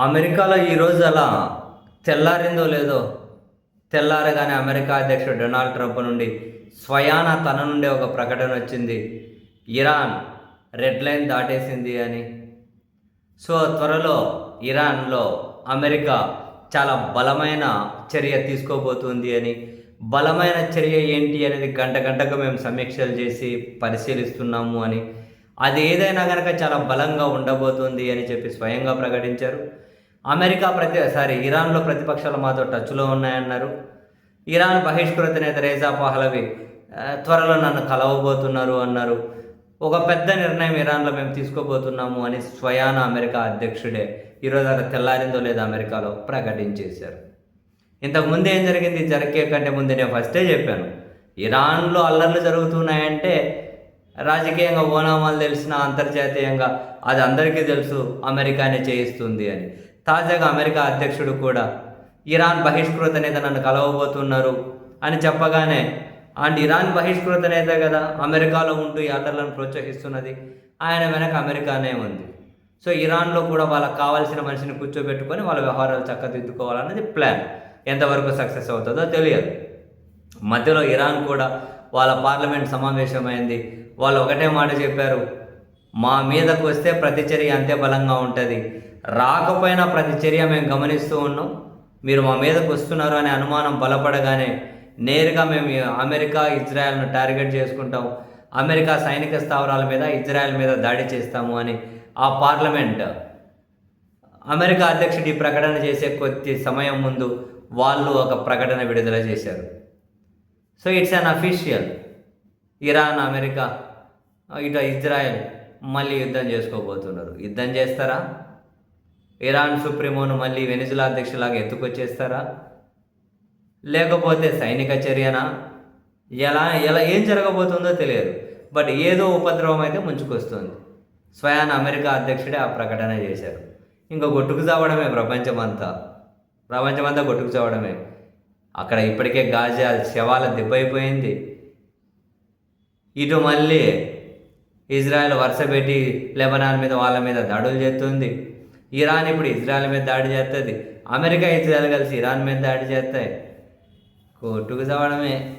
అమెరికాలో ఈరోజు అలా తెల్లారిందో లేదో తెల్లారగానే అమెరికా అధ్యక్షుడు డొనాల్డ్ ట్రంప్ నుండి స్వయాన తన నుండి ఒక ప్రకటన వచ్చింది. ఇరాన్ రెడ్ లైన్ దాటేసింది అని. సో త్వరలో ఇరాన్లో అమెరికా చాలా బలమైన చర్య తీసుకోబోతుంది అని. బలమైన చర్య ఏంటి అనేది గంట గంటకు మేము సమీక్షలు చేసి పరిశీలిస్తున్నాము అని. అది ఏదైనా కనుక చాలా బలంగా ఉండబోతుంది అని చెప్పి స్వయంగా ప్రకటించారు. అమెరికా ప్రతి సారీ ఇరాన్లో ప్రతిపక్షాలు మాతో టచ్లో ఉన్నాయన్నారు. ఇరాన్ బహిష్కృత నేత రేజా పహలవి త్వరలో నన్ను కలవబోతున్నారు అన్నారు. ఒక పెద్ద నిర్ణయం ఇరాన్లో మేము తీసుకోబోతున్నాము అని స్వయాన అమెరికా అధ్యక్షుడే ఈరోజు అక్కడ తెల్లారిందో లేదో అమెరికాలో ప్రకటించేశారు. ఇంతకు ముందు ఏం జరిగింది? జరిగే కంటే ముందు నేను ఫస్టే చెప్పాను. ఇరాన్లో అల్లర్లు జరుగుతున్నాయంటే రాజకీయంగా ఓనామాలు తెలిసిన అంతర్జాతీయంగా అది అందరికీ తెలుసు అమెరికానే చేయిస్తుంది అని. తాజాగా అమెరికా అధ్యక్షుడు కూడా ఇరాన్ బహిష్కృత నేత నన్ను కలవబోతున్నారు అని చెప్పగానే అండ్ ఇరాన్ బహిష్కృత నేత కదా అమెరికాలో ఉంటూ ఈ ప్రోత్సహిస్తున్నది ఆయన వెనక అమెరికానే ఉంది. సో ఇరాన్లో కూడా వాళ్ళకి కావాల్సిన మనిషిని కూర్చోబెట్టుకొని వాళ్ళ వ్యవహారాలు చక్కదిద్దుకోవాలన్నది ప్లాన్. ఎంతవరకు సక్సెస్ అవుతుందో తెలియదు. మధ్యలో ఇరాన్ కూడా వాళ్ళ పార్లమెంట్ సమావేశమైంది. వాళ్ళు ఒకటే మాట చెప్పారు మా మీదకు వస్తే ప్రతిచర్య అంతే బలంగా ఉంటుంది. రాకపోయినా ప్రతిచర్య మేము గమనిస్తూ ఉన్నాం. మీరు మా మీదకు వస్తున్నారు అనే అనుమానం బలపడగానే నేరుగా మేము అమెరికా ఇజ్రాయెల్ను టార్గెట్ చేసుకుంటాం. అమెరికా సైనిక స్థావరాల మీద ఇజ్రాయెల్ మీద దాడి చేస్తాము అని ఆ పార్లమెంట్ అమెరికా అధ్యక్షుడు ఈ ప్రకటన చేసే కొద్ది సమయం ముందు వాళ్ళు ఒక ప్రకటన విడుదల చేశారు. So it's unofficial. Iran America ఇటు ఇజ్రాయెల్. మళ్ళీ యుద్ధం చేసుకోబోతున్నారు. యుద్ధం చేస్తారా? ఇరాన్ సుప్రీమోను మళ్ళీ వెనిజులా అధ్యక్షులాగా ఎత్తుకొచ్చేస్తారా? లేకపోతే సైనిక చర్యనా? ఎలా ఎలా ఏం జరగబోతుందో తెలియదు. బట్ ఏదో ఉపద్రవం అయితే ముంచుకొస్తుంది. స్వయాన అమెరికా అధ్యక్షుడే ఆ ప్రకటన చేశారు. ఇంకా గొట్టుకు చావడమే ప్రపంచమంతా. ప్రపంచమంతా గొట్టుకు చావడమే. అక్కడ ఇప్పటికే గాజా శవాల దెబ్బైపోయింది ఇటు మళ్ళీ ఇజ్రాయెల్ వరుస పెట్టి లెబనాన్ మీద వాళ్ళ మీద దాడులు చేస్తుంది. ఇరాన్ ఇప్పుడు ఇజ్రాయెల్ మీద దాడి చేస్తుంది. అమెరికా ఇజ్రాయెల్ కలిసి ఇరాన్ మీద దాడి చేస్తాయి. కొట్టుకు చవడమే